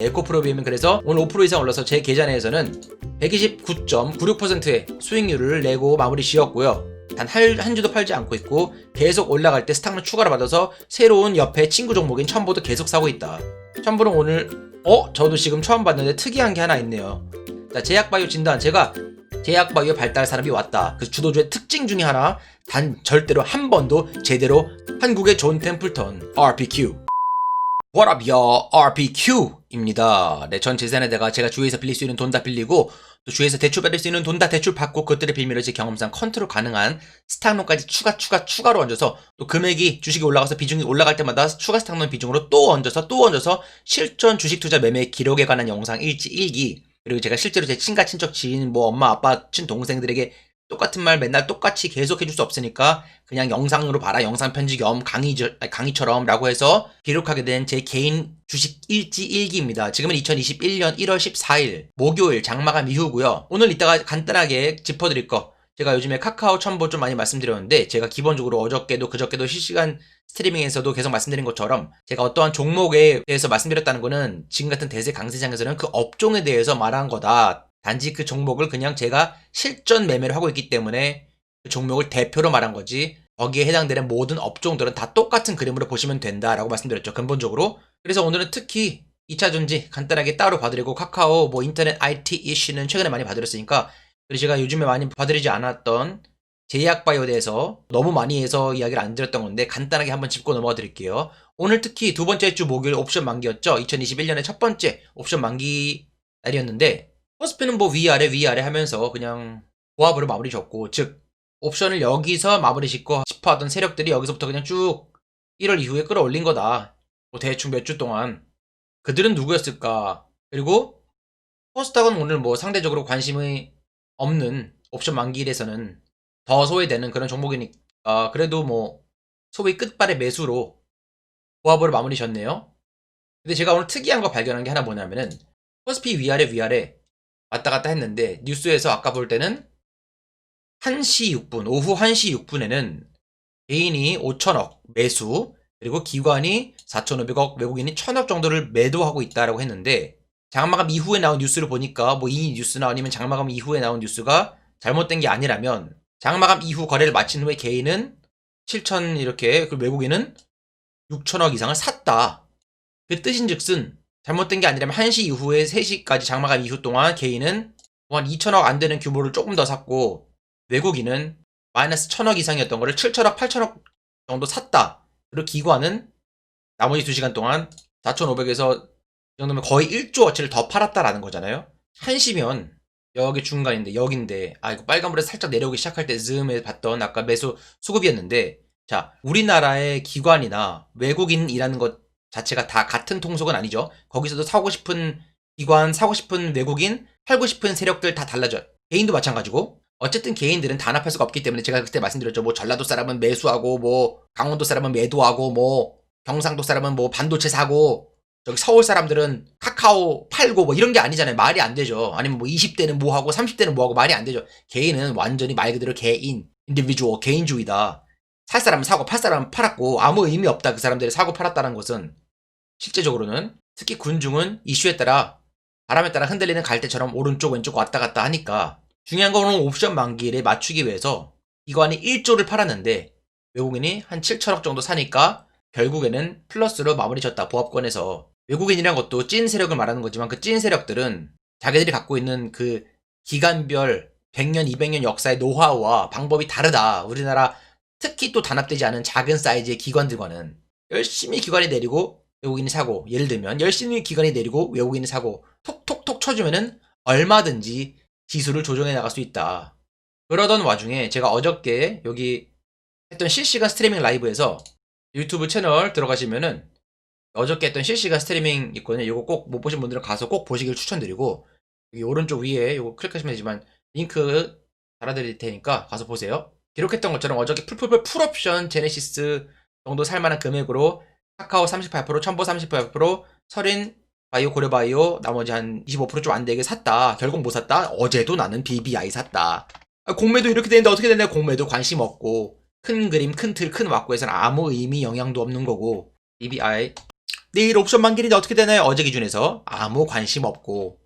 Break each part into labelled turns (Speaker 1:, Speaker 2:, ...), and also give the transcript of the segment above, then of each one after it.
Speaker 1: 에코프로비엠은 그래서 오늘 5% 이상 올라서 제 계좌 내에서는 129.96%의 수익률을 내고 마무리 지었고요. 단한 주도 팔지 않고 있고 계속 올라갈 때 스탁로 추가로 받아서 새로운 옆에 친구 종목인 첨보도 계속 사고 있다. 첨보는 오늘 어? 저도 지금 처음 봤는데 특이한 게 하나 있네요. 자, 제약바이오 진단 제가 제약바이오 발달 산업이 왔다. 그 주도주의 특징 중에 하나 단 절대로 한 번도 제대로 한국의 존 템플턴 RPQ What up, y'all? RPQ 입니다. 네, 전 재산에다가 제가 주위에서 빌릴 수 있는 돈 다 빌리고, 또 주위에서 대출 받을 수 있는 돈 다 대출 받고, 그것들의 빌미로 제 경험상 컨트롤 가능한 스탁론까지 추가, 추가, 추가로 얹어서, 또 금액이 주식이 올라가서 비중이 올라갈 때마다 추가 스탁론 비중으로 또 얹어서, 또 얹어서, 실전 주식 투자 매매 기록에 관한 영상 일지 일기 그리고 제가 실제로 제 친가, 친척, 지인, 뭐 엄마, 아빠, 친 동생들에게 똑같은 말 맨날 똑같이 계속 해줄 수 없으니까 그냥 영상으로 봐라 영상 편지 겸 강의 강의처럼 라고 해서 기록하게 된 제 개인 주식 일지 일기입니다. 지금은 2021년 1월 14일 목요일 장마감 이후고요. 오늘 이따가 간단하게 짚어드릴 거 제가 요즘에 카카오 첨보 좀 많이 말씀드렸는데 제가 기본적으로 어저께도 그저께도 실시간 스트리밍에서도 계속 말씀드린 것처럼 제가 어떠한 종목에 대해서 말씀드렸다는 거는 지금 같은 대세 강세장에서는 그 업종에 대해서 말한 거다. 단지 그 종목을 그냥 제가 실전 매매를 하고 있기 때문에 그 종목을 대표로 말한 거지 거기에 해당되는 모든 업종들은 다 똑같은 그림으로 보시면 된다라고 말씀드렸죠 근본적으로. 그래서 오늘은 특히 2차 전지 간단하게 따로 봐드리고 카카오 뭐 인터넷 IT 이슈는 최근에 많이 봐드렸으니까 그리고 제가 요즘에 많이 봐드리지 않았던 제약바이오에 대해서 너무 많이 해서 이야기를 안 드렸던 건데 간단하게 한번 짚고 넘어가 드릴게요. 오늘 특히 두 번째 주 목요일 옵션 만기였죠? 2021년의 첫 번째 옵션 만기 날이었는데 코스피는 뭐 위아래 위아래 하면서 그냥 보합으로 마무리 졌고 즉 옵션을 여기서 마무리 짓고 싶어 하던 세력들이 여기서부터 그냥 쭉 1월 이후에 끌어올린 거다. 뭐 대충 몇 주 동안 그들은 누구였을까? 그리고 코스닥은 오늘 뭐 상대적으로 관심이 없는 옵션 만기일에서는 더 소외되는 그런 종목이니까 그래도 뭐 소위 끝발의 매수로 보합으로 마무리 졌네요. 근데 제가 오늘 특이한 거 발견한 게 하나 뭐냐면은 코스피 위아래 위아래 왔다 갔다 했는데 뉴스에서 아까 볼 때는 1시 6분, 오후 1시 6분에는 개인이 5천억 매수, 그리고 기관이 4,500억, 외국인이 1,000억 정도를 매도하고 있다라고 했는데 장마감 이후에 나온 뉴스를 보니까 뭐 이 뉴스나 아니면 장마감 이후에 나온 뉴스가 잘못된 게 아니라면 장마감 이후 거래를 마친 후에 개인은 7천 이렇게 그리고 외국인은 6천억 이상을 샀다. 그 뜻인즉슨 잘못된 게 아니라면 1시 이후에 3시까지 장마감 이후 동안 개인은 한 2천억 안 되는 규모를 조금 더 샀고 외국인은 마이너스 1천억 이상이었던 거를 7천억, 8천억 정도 샀다. 그리고 기관은 나머지 2시간 동안 4,500에서 이 정도면 거의 1조 어치를 더 팔았다라는 거잖아요. 1시면 여기 중간인데 여긴데 아 이거 빨간불에 살짝 내려오기 시작할 때 즈음에 봤던 아까 매수 수급이었는데 자 우리나라의 기관이나 외국인이라는 것 자체가 다 같은 통속은 아니죠. 거기서도 사고 싶은 기관, 사고 싶은 외국인, 팔고 싶은 세력들 다 달라져요. 개인도 마찬가지고. 어쨌든 개인들은 단합할 수가 없기 때문에 제가 그때 말씀드렸죠. 뭐 전라도 사람은 매수하고, 뭐 강원도 사람은 매도하고, 뭐 경상도 사람은 뭐 반도체 사고, 저기 서울 사람들은 카카오 팔고 뭐 이런 게 아니잖아요. 말이 안 되죠. 아니면 뭐 20대는 뭐 하고 30대는 뭐 하고 말이 안 되죠. 개인은 완전히 말 그대로 개인, 인디비주얼, 개인주의다. 살 사람은 사고 팔 사람은 팔았고 아무 의미 없다 그 사람들이 사고 팔았다는 것은 실제적으로는 특히 군중은 이슈에 따라 바람에 따라 흔들리는 갈대처럼 오른쪽 왼쪽 왔다 갔다 하니까 중요한 거는 옵션 만기일에 맞추기 위해서 기관이 1조를 팔았는데 외국인이 한 7천억 정도 사니까 결국에는 플러스로 마무리 졌다 보합권에서 외국인이란 것도 찐 세력을 말하는 거지만 그 찐 세력들은 자기들이 갖고 있는 그 기간별 100년 200년 역사의 노하우와 방법이 다르다. 우리나라 특히 또 단합되지 않은 작은 사이즈의 기관들과는 열심히 기관이 내리고 외국인이 사고 예를 들면 열심히 기관이 내리고 외국인이 사고 톡톡톡 쳐주면은 얼마든지 지수를 조정해 나갈 수 있다. 그러던 와중에 제가 어저께 여기 했던 실시간 스트리밍 라이브에서 유튜브 채널 들어가시면은 어저께 했던 실시간 스트리밍 있거든요. 이거 꼭 못 보신 분들은 가서 꼭 보시길 추천드리고 여기 오른쪽 위에 이거 클릭하시면 되지만 링크 달아드릴 테니까 가서 보세요. 기록했던 것처럼 어저께 풀풀풀 풀옵션 제네시스 정도 살만한 금액으로 카카오 38%, 첨보 38%, 설인 바이오, 고려바이오 나머지 한 25%좀 안 되게 샀다. 결국 못 샀다. 어제도 나는 BBI 샀다. 아, 공매도 이렇게 되는데 어떻게 되냐? 공매도 관심 없고 큰 그림, 큰 틀, 큰 왁구에서는 아무 의미, 영향도 없는 거고 BBI 내일 옵션 만기인데 어떻게 되나요? 어제 기준에서 아무 관심 없고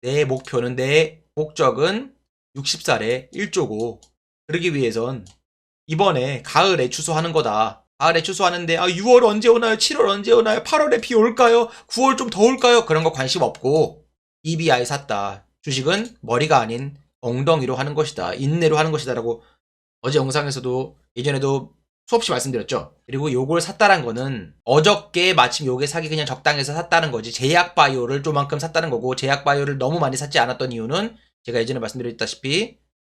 Speaker 1: 내 목표는 내 목적은 60살에 1조고 그러기 위해선 이번에 가을에 추수하는 거다. 가을에 추수하는데 아 6월 언제 오나요? 7월 언제 오나요? 8월에 비 올까요? 9월 좀 더울까요? 그런 거 관심 없고 EBI 샀다. 주식은 머리가 아닌 엉덩이로 하는 것이다. 인내로 하는 것이다라고 어제 영상에서도 예전에도 수없이 말씀드렸죠. 그리고 요걸 샀다란 거는 어저께 마침 요게 사기 그냥 적당해서 샀다는 거지. 제약 바이오를 좀만큼 샀다는 거고 제약 바이오를 너무 많이 샀지 않았던 이유는 제가 예전에 말씀드렸다시피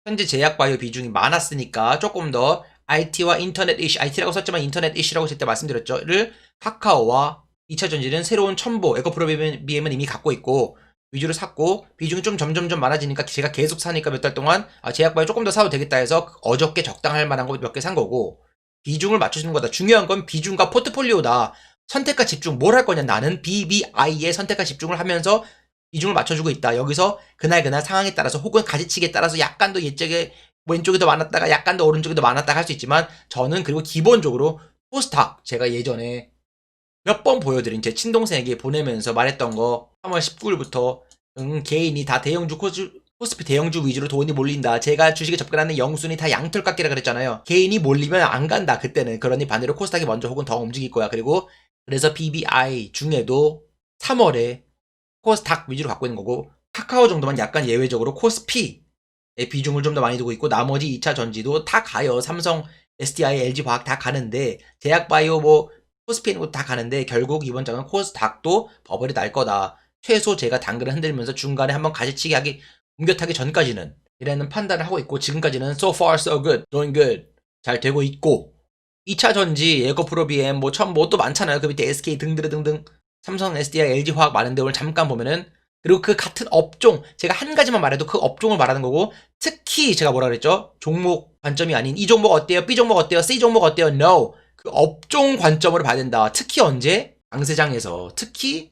Speaker 1: 현재 제약 바이오 비중이 많았으니까 조금 더 IT와 인터넷 이슈, IT라고 썼지만 인터넷 이슈라고 그때 말씀드렸죠.를 카카오와 2차 전지는 새로운 첨보, 에코프로비엠은 이미 갖고 있고 위주로 샀고 비중이 좀 점점점 많아지니까 제가 계속 사니까 몇 달 동안 아, 제약바이오 조금 더 사도 되겠다 해서 어저께 적당할 만한 거 몇 개 산 거고 비중을 맞춰주는 거다. 중요한 건 비중과 포트폴리오다. 선택과 집중 뭘 할 거냐 나는 BBI에 선택과 집중을 하면서 비중을 맞춰주고 있다. 여기서 그날 그날 상황에 따라서 혹은 가지치기에 따라서 약간 더 왼쪽이 더 많았다가 약간 더 오른쪽이 더 많았다가 할 수 있지만 저는 그리고 기본적으로 포스탁 제가 예전에 몇 번 보여드린 제 친동생에게 보내면서 말했던 거 3월 19일부터 응, 개인이 다 대형주 코스, 코스피 대형주 위주로 돈이 몰린다. 제가 주식에 접근하는 영순이 다 양털깎기라 그랬잖아요. 개인이 몰리면 안 간다. 그때는 그러니 반대로 코스닥이 먼저 혹은 더 움직일 거야. 그리고 그래서 BBI 중에도 3월에 코스닥 위주로 갖고 있는 거고 카카오 정도만 약간 예외적으로 코스피의 비중을 좀 더 많이 두고 있고 나머지 2차 전지도 다 가요. 삼성, SDI, LG 화학 다 가는데 제약바이오 뭐 코스피 있는 것도 다 가는데 결국 이번 장은 코스닥도 버블이 날 거다. 최소 제가 당근을 흔들면서 중간에 한번 가지치기 하기 옮겨타기 전까지는 이라는 판단을 하고 있고 지금까지는 so far so good, doing good 잘 되고 있고 2차 전지, 에코프로 BM 뭐첨뭐또 많잖아요. 그 밑에 SK 등등 등등 삼성, SDI, LG 화학 많은데 오늘 잠깐 보면은 그리고 그 같은 업종 제가 한 가지만 말해도 그 업종을 말하는 거고 특히 제가 뭐라 그랬죠? 종목 관점이 아닌 이 종목 어때요? B 종목 어때요? C 종목 어때요? No. 그 업종 관점으로 봐야 된다. 특히 언제? 강세장에서 특히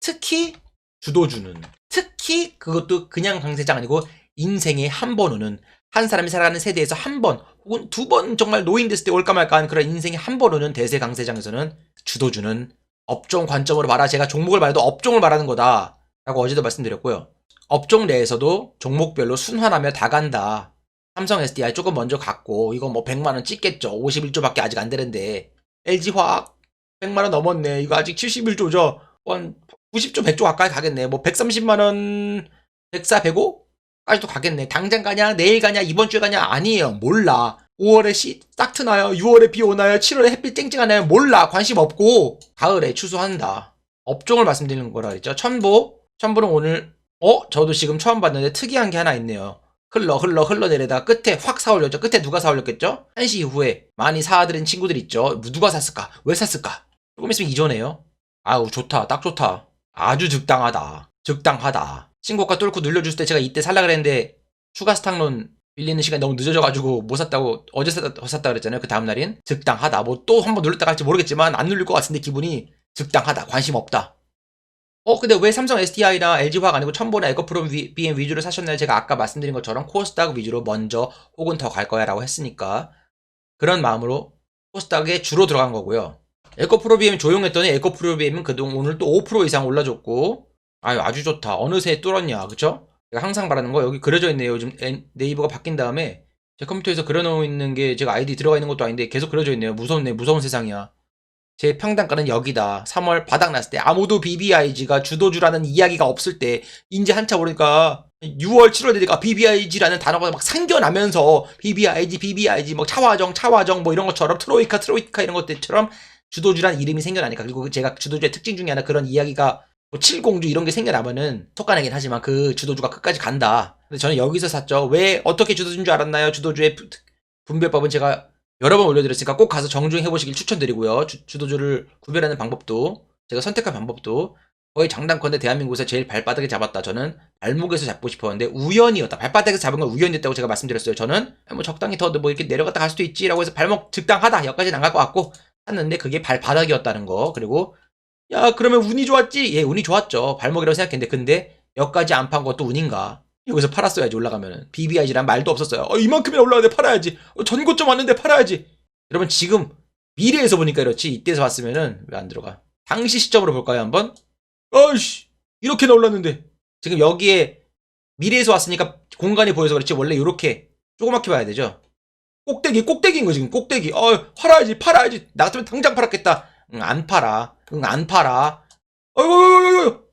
Speaker 1: 특히 주도주는 특히 그것도 그냥 강세장 아니고 인생에 한 번 오는 한 사람이 살아가는 세대에서 한 번 혹은 두 번 정말 노인 됐을 때 올까 말까 하는 그런 인생에 한 번 오는 대세 강세장에서는 주도주는 업종 관점으로 봐라. 제가 종목을 말해도 업종을 말하는 거다. 라고 어제도 말씀드렸고요. 업종 내에서도 종목별로 순환하며 다 간다. 삼성 SDI 조금 먼저 갔고 이거 뭐 100만 원 찍겠죠. 51조밖에 아직 안 되는데 LG화학 100만 원 넘었네. 이거 아직 71조죠. 한 90조 100조 가까이 가겠네. 뭐 130만 원 104, 105? 까지도 가겠네. 당장 가냐? 내일 가냐? 이번 주에 가냐? 아니에요. 몰라. 5월에 씨, 딱 트나요? 6월에 비 오나요? 7월에 햇빛 쨍쨍하나요? 몰라. 관심 없고. 가을에 추수한다. 업종을 말씀드리는 거라 그랬죠. 첨보. 첨보는 오늘, 어? 저도 지금 처음 봤는데 특이한 게 하나 있네요. 흘러, 흘러, 흘러 내리다가 끝에 확 사올렸죠. 끝에 누가 사올렸겠죠? 1시 이후에 많이 사들인 친구들 있죠. 누가 샀을까? 왜 샀을까? 조금 있으면 이전해요. 아우, 좋다. 딱 좋다. 아주 적당하다. 적당하다. 신고가 뚫고 늘려줄 때 제가 이때 살라 그랬는데 추가 스탁론 빌리는 시간이 너무 늦어져가지고 못 샀다고 어제 샀다, 샀다 그랬잖아요. 그 다음날인 적당하다. 뭐 또 한번 눌렀다 갈지 모르겠지만 안 눌릴 것 같은데 기분이 적당하다. 관심 없다. 어 근데 왜 삼성 SDI나 LG화학 아니고 첨보나 에코프로 BM 위주로 사셨나요? 제가 아까 말씀드린 것처럼 코스닥 위주로 먼저 혹은 더 갈 거야 라고 했으니까 그런 마음으로 코스닥에 주로 들어간 거고요. 에코프로 BM 조용했더니 에코프로 BM은 그동안 오늘 또 5% 이상 올라줬고 아유 아주 좋다. 어느새 뚫었냐 그쵸? 제가 항상 말하는 거 여기 그려져 있네요. 요즘 엔- 네이버가 바뀐 다음에 제 컴퓨터에서 그려놓고 있는 게 제가 아이디 들어가 있는 것도 아닌데 계속 그려져 있네요. 무섭네 무서운 세상이야. 제 평단가는 여기다. 3월 바닥 났을 때 아무도 BBIG가 주도주라는 이야기가 없을 때 이제 한참 오니까 6월 7월 되니까 BBIG라는 단어가 막 생겨나면서 BBIG BBIG 뭐 차화정 차화정 뭐 이런 것처럼 트로이카 트로이카 이런 것들처럼 주도주라는 이름이 생겨나니까 그리고 제가 주도주의 특징 중에 하나 그런 이야기가 뭐 칠공주 이런 게 생겨나면은 속가내긴 하지만 그 주도주가 끝까지 간다. 근데 저는 여기서 샀죠. 왜 어떻게 주도주인 줄 알았나요? 주도주의 부- 분별법은 제가 여러 번 올려드렸으니까 꼭 가서 정중해 보시길 추천드리고요. 주, 도주를 구별하는 방법도 제가 선택한 방법도 거의 장단컨대 대한민국에서 제일 발바닥에 잡았다. 저는 발목에서 잡고 싶었는데 우연이었다. 발바닥에서 잡은 건 우연이었다고 제가 말씀드렸어요. 저는 뭐 적당히 더 뭐 이렇게 내려갔다 갈 수도 있지라고 해서 발목 적당하다. 여기까지는 안 갈 것 같고 샀는데 그게 발바닥이었다는 거. 그리고 야 그러면 운이 좋았지? 예 운이 좋았죠. 발목이라고 생각했는데 근데 여기까지 안 판 것도 운인가? 여기서 팔았어야지 올라가면은 BBIG란 말도 없었어요. 어, 이만큼이나 올라가는데 팔아야지. 어, 전고점 왔는데 팔아야지. 여러분 지금 미래에서 보니까 그렇지 이때서 봤으면은 왜 안 들어가? 당시 시점으로 볼까요, 한번? 아이씨, 이렇게나 올랐는데. 지금 여기에 미래에서 왔으니까 공간이 보여서 그렇지, 원래 이렇게 조그맣게 봐야 되죠. 꼭대기, 꼭대기인 거 지금, 꼭대기. 어, 팔아야지, 팔아야지. 나 같으면 당장 팔았겠다. 응, 안 팔아. 응, 안 팔아. 어이구.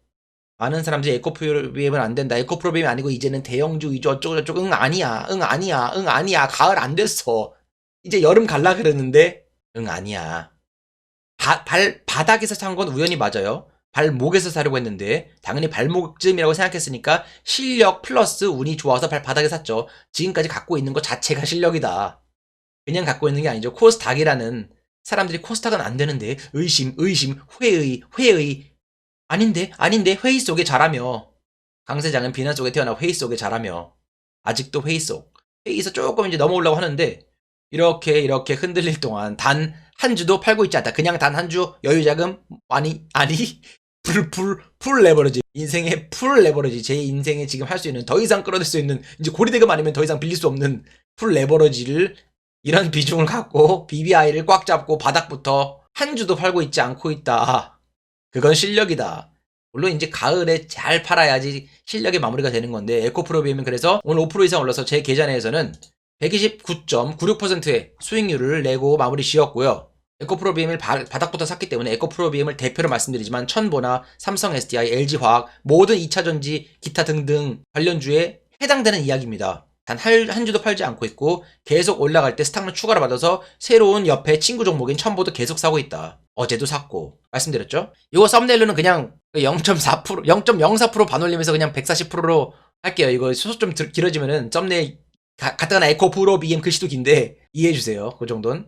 Speaker 1: 많은 사람들이 에코프로비엠은 안 된다. 에코프로비엠이 아니고 이제는 대형주 위주 어쩌고 저쩌고. 응, 아니야. 응, 아니야. 응, 아니야. 가을 안 됐어. 이제 여름 갈라 그러는데 응 아니야. 바, 발 바닥에서 산 건 우연히 맞아요. 발목에서 사려고 했는데 당연히 발목쯤이라고 생각했으니까 실력 플러스 운이 좋아서 발바닥에 샀죠. 지금까지 갖고 있는 것 자체가 실력이다. 그냥 갖고 있는 게 아니죠. 코스닥이라는 사람들이 코스닥은 안 되는데 의심, 의심, 회의, 회의. 아닌데 아닌데 회의 속에 자라며. 강 세장은 비난 속에 태어나 회의 속에 자라며. 아직도 회의 속. 회의에서 조금 이제 넘어오려고 하는데 이렇게 이렇게 흔들릴 동안 단 한 주도 팔고 있지 않다. 그냥 단 한 주 여유 자금 아니 아니 풀 풀 풀 레버리지. 인생의 풀 레버리지. 제 인생에 지금 할 수 있는 더 이상 끌어낼 수 있는 이제 고리대금 아니면 더 이상 빌릴 수 없는 풀 레버리지를 이런 비중을 갖고 BBI를 꽉 잡고 바닥부터 한 주도 팔고 있지 않고 있다. 그건 실력이다. 물론 이제 가을에 잘 팔아야지 실력의 마무리가 되는 건데 에코프로비엠은 그래서 오늘 5% 이상 올라서 제 계좌 내에서는 129.96%의 수익률을 내고 마무리 지었고요. 에코프로비엠을 바, 바닥부터 샀기 때문에 에코프로비엠을 대표로 말씀드리지만 천보나 삼성 SDI, LG화학 모든 2차전지 기타 등등 관련주에 해당되는 이야기입니다. 단한 주도 팔지 않고 있고 계속 올라갈 때 스탁을 추가로 받아서 새로운 옆에 친구 종목인 천보도 계속 사고 있다. 어제도 샀고 말씀드렸죠? 이거 썸네일로는 그냥 0.4% 0.04% 반올림에서 그냥 140%로 할게요. 이거 소속 좀 들- 길어지면은 썸네일 가, 갖다가 에코 프로 BM 글씨도 긴데 이해해 주세요. 그 정도는.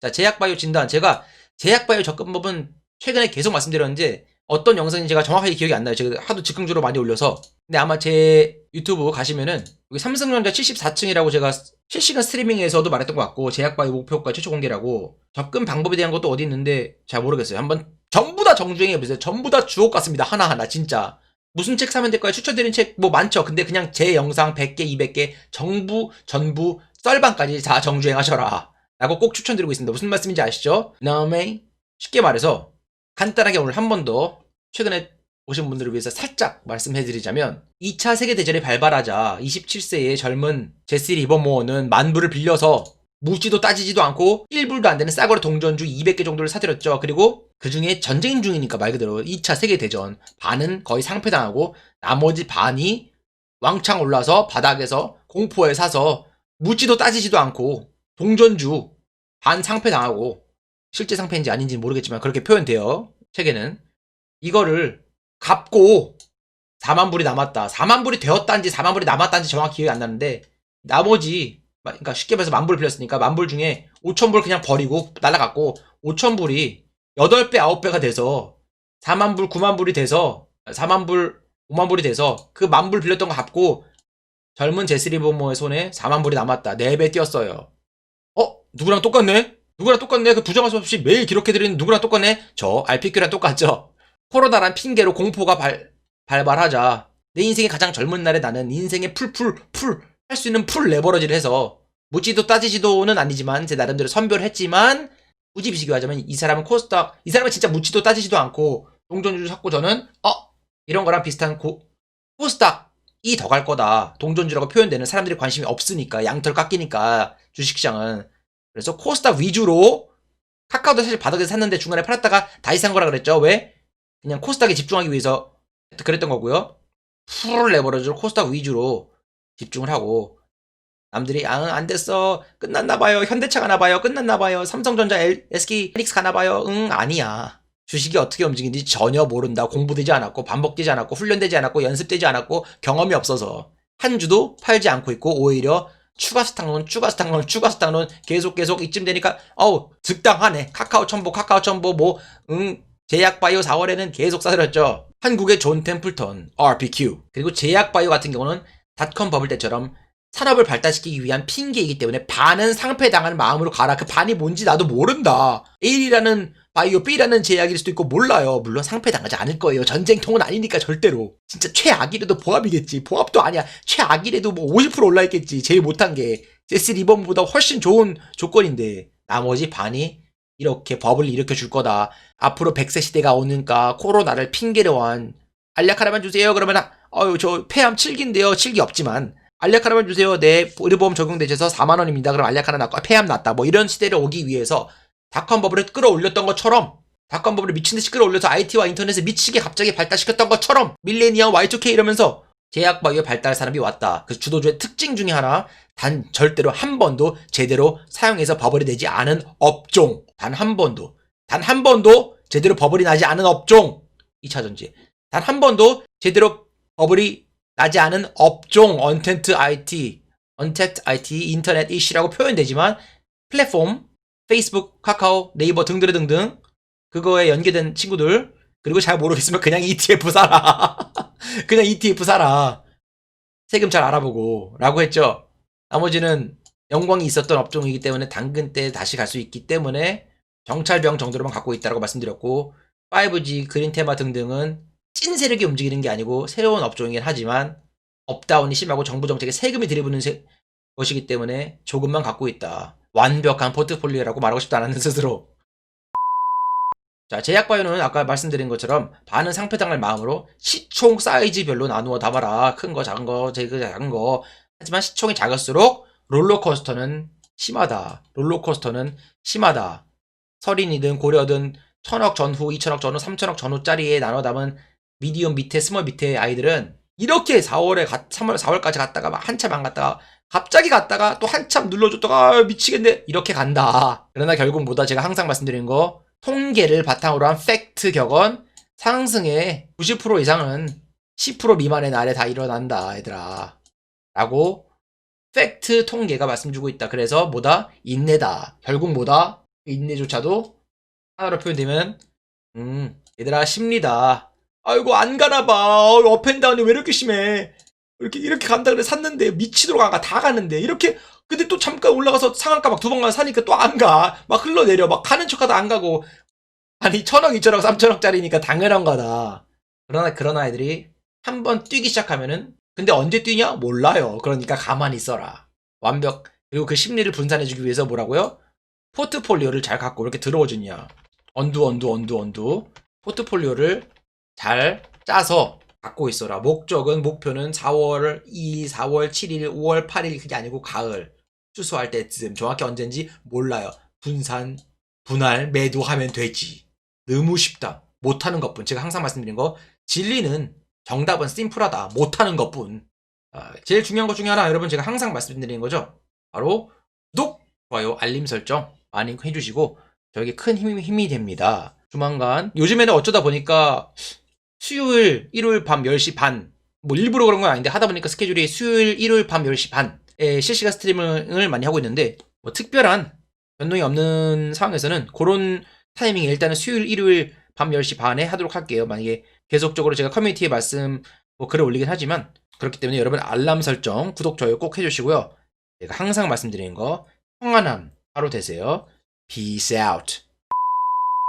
Speaker 1: 자, 제약바이오 진단. 제가 제약바이오 접근법은 최근에 계속 말씀드렸는데 어떤 영상인지 제가 정확하게 기억이 안 나요. 제가 하도 즉흥적으로 많이 올려서. 근데 아마 제 유튜브 가시면은 여기 삼성전자 74층이라고 제가 실시간 스트리밍에서도 말했던 것 같고 제약바이오 목표가 최초 공개라고 접근 방법에 대한 것도 어디 있는데 잘 모르겠어요. 한번 전부 다 정주행해 보세요. 전부 다 주옥 같습니다. 하나하나 진짜. 무슨 책 사면 될까요? 추천드린 책 뭐 많죠. 근데 그냥 제 영상 100개, 200개, 정부, 전부, 썰방까지 다 정주행하셔라. 라고 꼭 추천드리고 있습니다. 무슨 말씀인지 아시죠? 다음에 쉽게 말해서 간단하게 오늘 한 번 더 최근에 오신 분들을 위해서 살짝 말씀해드리자면 2차 세계대전이 발발하자 27세의 젊은 제시 리버모어는 만불을 빌려서 묻지도 따지지도 않고 1불도 안 되는 싸구려 동전주 200개 정도를 사들였죠. 그리고 그 중에 전쟁 중이니까 말 그대로 2차 세계대전 반은 거의 상패당하고 나머지 반이 왕창 올라서 바닥에서 공포에 사서 묻지도 따지지도 않고 동전주 반 상패당하고 실제 상패인지 아닌지 는 모르겠지만 그렇게 표현돼요. 책에는 이거를 갚고 4만 불이 남았다. 4만 불이 되었다는지 4만 불이 남았다는지 정확히 기억이 안 나는데 나머지 그러니까 쉽게 말해서 만불 빌렸으니까 만불 중에 5천 불 그냥 버리고 날라갔고 5천 불이 8배 9배가 돼서 4만 불 9만 불이 돼서 4만 불 5만 불이 돼서 그 만 불 빌렸던 거 갚고 젊은 제스리버모의 손에 4만 불이 남았다. 4배 뛰었어요. 어? 누구랑 똑같네? 누구랑 똑같네? 그 부정할 수 없이 매일 기록해드리는 누구랑 똑같네? 저 RPQ랑 똑같죠? 코로나란 핑계로 공포가 발, 발발하자 내 인생의 가장 젊은 날에 나는 인생의 풀풀 풀 할 수 있는 풀 레버러지를 해서 묻지도 따지지도는 아니지만 제 나름대로 선별을 했지만 굳이 비교하자면 이 사람은 코스닥 이 사람은 진짜 묻지도 따지지도 않고 동전주를 샀고 저는 어 이런 거랑 비슷한 고, 코스닥이 더 갈 거다 동전주라고 표현되는 사람들이 관심이 없으니까 양털 깎이니까 주식시장은 그래서 코스닥 위주로 카카오도 사실 바닥에서 샀는데 중간에 팔았다가 다시 산 거라 그랬죠. 왜? 그냥 코스닥에 집중하기 위해서 그랬던 거고요. 풀 레버러지로 코스닥 위주로 집중을 하고. 남들이 아, 안 됐어. 끝났나 봐요. 현대차 가나 봐요. 끝났나 봐요. 삼성전자 L, SK 하닉스 가나 봐요. 응 아니야. 주식이 어떻게 움직이는지 전혀 모른다. 공부되지 않았고 반복되지 않았고 훈련되지 않았고 연습되지 않았고 경험이 없어서. 한 주도 팔지 않고 있고 오히려 추가 스탁론 추가 스탁론 추가 스탁론 계속 계속 이쯤 되니까 어우 득당하네 카카오 첨보 카카오 첨보 뭐 응 제약바이오 4월에는 계속 사들였죠 한국의 존 템플턴 RPQ 그리고 제약바이오 같은 경우는 닷컴 버블 때처럼 산업을 발달시키기 위한 핑계이기 때문에 반은 상패당하는 마음으로 가라. 그 반이 뭔지 나도 모른다. A라는 바이오, B라는 제약일 수도 있고 몰라요. 물론 상패당하지 않을 거예요. 전쟁통은 아니니까 절대로. 진짜 최악이라도 보합이겠지. 보합도 아니야. 최악이라도 뭐 50% 올라있겠지. 제일 못한 게. 제스 리범보다 훨씬 좋은 조건인데 나머지 반이 이렇게 버블 일으켜 줄 거다. 앞으로 100세 시대가 오니까 코로나를 핑계로 한 알약 하나만 주세요. 그러면 아, 어유 저 폐암 7기인데요. 7기 없지만 알약 하나만 주세요. 네 의료보험 적용되셔서 4만 원입니다. 그럼 알약 하나 낫고 아, 폐암 낫다. 뭐 이런 시대를 오기 위해서 닷컴 버블을 끌어올렸던 것처럼 닷컴 버블을 미친 듯이 끌어올려서 IT와 인터넷을 미치게 갑자기 발달시켰던 것처럼 밀레니엄 Y2K 이러면서 제약 바이오 발달 사람이 왔다. 그 주도주의 특징 중에 하나 단 절대로 한 번도 제대로 사용해서 버블이 되지 않은 업종. 단 한 번도. 단 한 번도 제대로 버블이 나지 않은 업종. 2차 전지. 단 한 번도 제대로 버블이 나지 않은 업종. 언텐트 IT, 언택트 IT, 인터넷 이슈라고 표현되지만 플랫폼, 페이스북, 카카오, 네이버 등등 등등 그거에 연계된 친구들 그리고 잘 모르겠으면 그냥 ETF 사라. 그냥 ETF 사라. 세금 잘 알아보고 라고 했죠. 나머지는 영광이 있었던 업종이기 때문에 당근 때 다시 갈 수 있기 때문에 정찰병 정도로만 갖고 있다고 말씀드렸고 5G, 그린 테마 등등은 찐 세력이 움직이는 게 아니고 새로운 업종이긴 하지만 업다운이 심하고 정부 정책에 세금이 들이부는 세- 것이기 때문에 조금만 갖고 있다. 완벽한 포트폴리오라고 말하고 싶지 않은 스스로. 자, 제약바이오는 아까 말씀드린 것처럼 반은 상패당할 마음으로 시총 사이즈별로 나누어 담아라. 큰 거, 작은 거, 제그 작은 거. 하지만 시총이 작을수록 롤러코스터는 심하다. 롤러코스터는 심하다. 설인이든 고려든 천억 전후, 이천억 전후, 삼천억 전후짜리에 나눠 담은 미디움 밑에, 스몰 밑에 아이들은 이렇게 4월에, 3월, 4월까지 갔다가 막 한참 안 갔다가 갑자기 갔다가 또 한참 눌러줬다가 아, 미치겠네. 이렇게 간다. 그러나 결국 뭐다 제가 항상 말씀드린 거 통계를 바탕으로 한 팩트 격언 상승의 90% 이상은 10% 미만의 날에 다 일어난다, 얘들아. 라고 팩트 통계가 말씀 주고 있다. 그래서 뭐다? 인내다. 결국 뭐다? 인내조차도 하나로 표현되면 음, 얘들아 심리다. 아이고 안 가나 봐. 어, 업앤다운이 왜 이렇게 심해? 이렇게 이렇게 간다 그래 샀는데 미치도록 안 가. 다 가는데 이렇게 근데 또 잠깐 올라가서 상한가 막 두 번 가서 사니까 또 안 가. 막 흘러내려. 막 가는 척하다 안 가고. 아니 천억, 이천억, 삼천억짜리니까 당연한 거다. 그러나 그런 아이들이 한 번 뛰기 시작하면은 근데 언제 뛰냐? 몰라요. 그러니까 가만히 있어라. 완벽. 그리고 그 심리를 분산해주기 위해서 뭐라고요? 포트폴리오를 잘 갖고 이렇게 들어오주냐. 언두, 언두, 언두, 언두. 포트폴리오를 잘 짜서 갖고 있어라. 목적은, 목표는 4월 2일, 4월 7일, 5월 8일, 그게 아니고 가을. 추수할 때쯤. 정확히 언젠지 몰라요. 분산, 분할, 매도하면 되지. 너무 쉽다. 못하는 것뿐. 제가 항상 말씀드린 거. 진리는 정답은 심플하다. 못하는 것뿐. 아, 제일 중요한 것 중에 하나 여러분 제가 항상 말씀드리는 거죠. 바로 구독, 좋아요, 알림 설정 많이 해주시고 저에게 큰 힘이, 힘이 됩니다. 조만간 요즘에는 어쩌다 보니까 수요일, 일요일 밤 10시 반, 뭐 일부러 그런 건 아닌데 하다 보니까 스케줄이 수요일, 일요일 밤 10시 반에 실시간 스트리밍을 많이 하고 있는데 뭐 특별한 변동이 없는 상황에서는 그런 타이밍에 일단은 수요일, 일요일 밤 10시 반에 하도록 할게요. 만약에 계속적으로 제가 커뮤니티에 말씀, 뭐 글을 올리긴 하지만 그렇기 때문에 여러분 알람 설정, 구독, 좋아요 꼭 해주시고요. 제가 항상 말씀드리는 거 평안함 하루 되세요. Peace out.